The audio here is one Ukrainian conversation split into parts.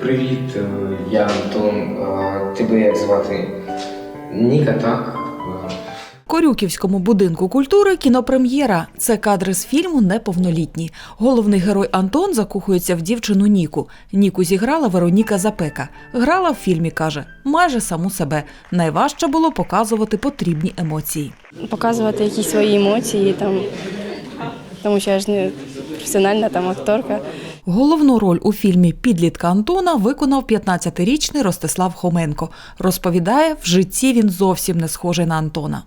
Привіт, е, я Антон. Тебе як звати? Ніка, так? Корюківському будинку культури кінопрем'єра. Це кадри з фільму Неповнолітні. Головний герой Антон закохується в дівчину Ніку. Ніку зіграла Вероніка Запека. Грала в фільмі, каже, майже саму себе. Найважче було показувати потрібні емоції. показувати якісь свої емоції, там, тому що я ж не професіональна там акторка. Головну роль у фільмі Підлітка Антона виконав 15-річний Ростислав Хоменко. Розповідає, в житті він зовсім не схожий на Антона.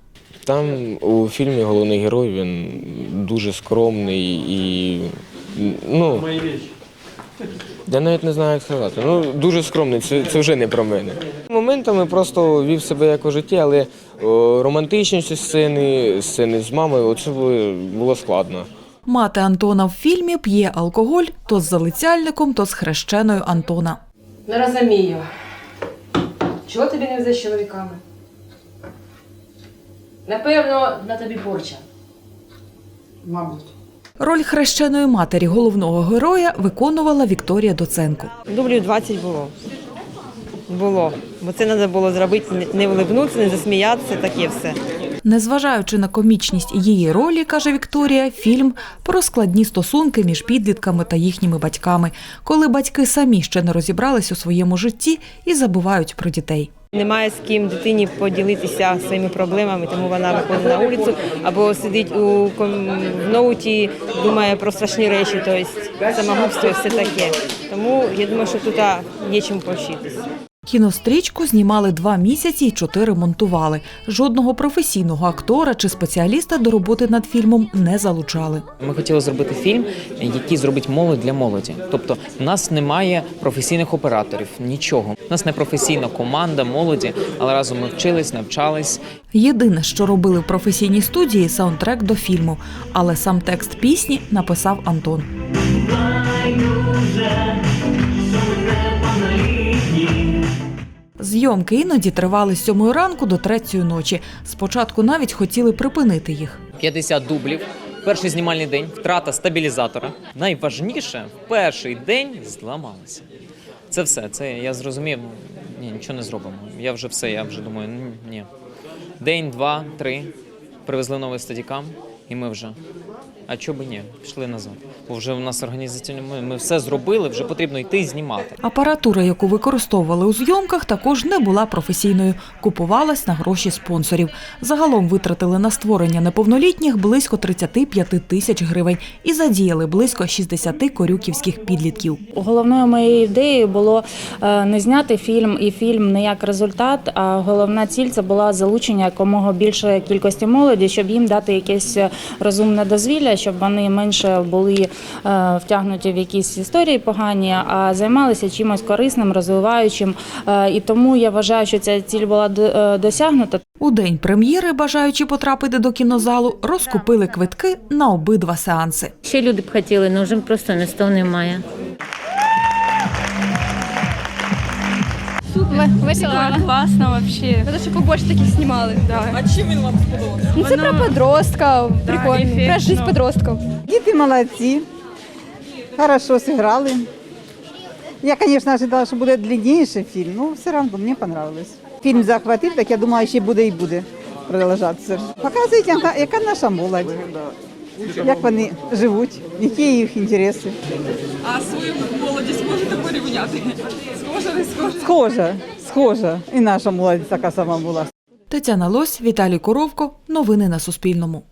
Там у фільмі головний герой він дуже скромний і. Ну, я навіть не знаю, як сказати. Ну, дуже скромний, це, це вже не про мене. Моментами просто вів себе як у житті, але о, романтичні сцени, сцени з мамою, оце було, було складно. Мати Антона в фільмі п'є алкоголь то з залицяльником, то з хрещеною Антона. Не розумію. Чого тобі не везе з чоловіками? Напевно, на тобі порча. Мабуть. Роль хрещеної матері головного героя виконувала Вікторія Доценко. Дублів 20 було. Було. Бо це треба було зробити, не- не вливнутися, не засміятися, таке все. Незважаючи на комічність її ролі, каже Вікторія, фільм про складні стосунки між підлітками та їхніми батьками, коли батьки самі ще не розібрались у своєму житті і забувають про дітей. Немає з ким дитині поділитися своїми проблемами, тому вона виходить на вулицю або сидить у ноуті, думає про страшні речі, тобто самогубство і все таке. Тому я думаю, що тут є чим повчитися. Кінострічку знімали два місяці і чотири монтували. Жодного професійного актора чи спеціаліста до роботи над фільмом не залучали. Ми хотіли зробити фільм, який зробить молодь для молоді. Тобто, у нас немає професійних операторів, нічого. У нас не професійна команда молоді, але разом ми вчились, навчались. Єдине, що робили в професійній студії саундтрек до фільму, але сам текст пісні написав Антон. Зйомки іноді тривали з сьомої ранку до третьої ночі. Спочатку навіть хотіли припинити їх. 50 дублів. Перший знімальний день, втрата стабілізатора. Найважніше, в перший день зламалося. Це все. Це я зрозумів. Ні, нічого не зробимо. Я вже все, я вже думаю, ні. День, два, три. Привезли новий стадікам, і ми вже. А чого би ні? Пішли назад. Бо вже у нас організаційно ми, ми все зробили, вже потрібно йти і знімати. Апаратура, яку використовували у зйомках, також не була професійною. Купувалась на гроші спонсорів. Загалом витратили на створення неповнолітніх близько 35 тисяч гривень і задіяли близько 60 корюківських підлітків. Головною моєю ідеєю було е, не зняти фільм і фільм не як результат, а головна ціль це була залучення якомога більшої кількості молоді, щоб їм дати якесь розумне дозвілля, щоб вони менше були е, втягнуті в якісь історії погані, а займалися чимось корисним, розвиваючим. Е, І тому я вважаю, що ця ціль була е, досягнута. У день прем'єри, бажаючи потрапити до кінозалу, розкупили квитки на обидва сеанси. Ще люди б хотіли, але вже просто не став Весело, класно взагалі. Це щоб побольше таких знімали. Да. А чим він вам сподобався? Ну, це про подростка, прикольно. Про життя подростків. Діти молодці, хорошо зіграли. Я, звісно, ожидала, що буде длинніший фільм, але все одно мені понравилось. Фільм захватив, так я думаю, ще буде і буде продовжатися. Показують, яка, яка наша молодь, як вони живуть, які їх інтереси. А свою молодість можете порівняти? Схоже, не схоже? Схожа, схожа. І наша молодь така сама була. Тетяна Лось, Віталій Коровко. Новини на Суспільному.